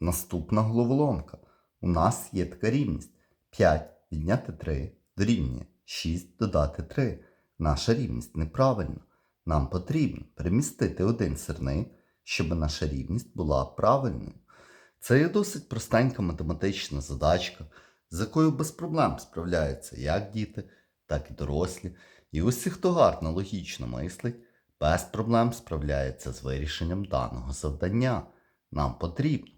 Наступна головоломка. У нас є така рівність. 5 відняти 3 дорівнює 6 додати 3. Наша рівність неправильна. Нам потрібно перемістити один сирник, щоб наша рівність була правильною. Це є досить простенька математична задачка, з якою без проблем справляються як діти, так і дорослі. І усі, хто гарно логічно мислить, без проблем справляється з вирішенням даного завдання. Нам потрібно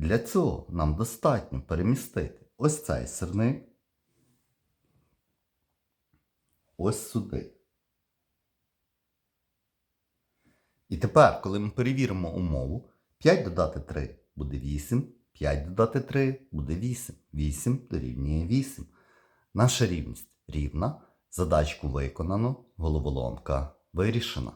Для цього нам достатньо перемістити ось цей сирник ось сюди. І тепер, коли ми перевіримо умову, 5 додати 3 буде 8, 5 додати 3 буде 8, 8 дорівнює 8. Наша рівність рівна, задачку виконано, головоломка вирішена.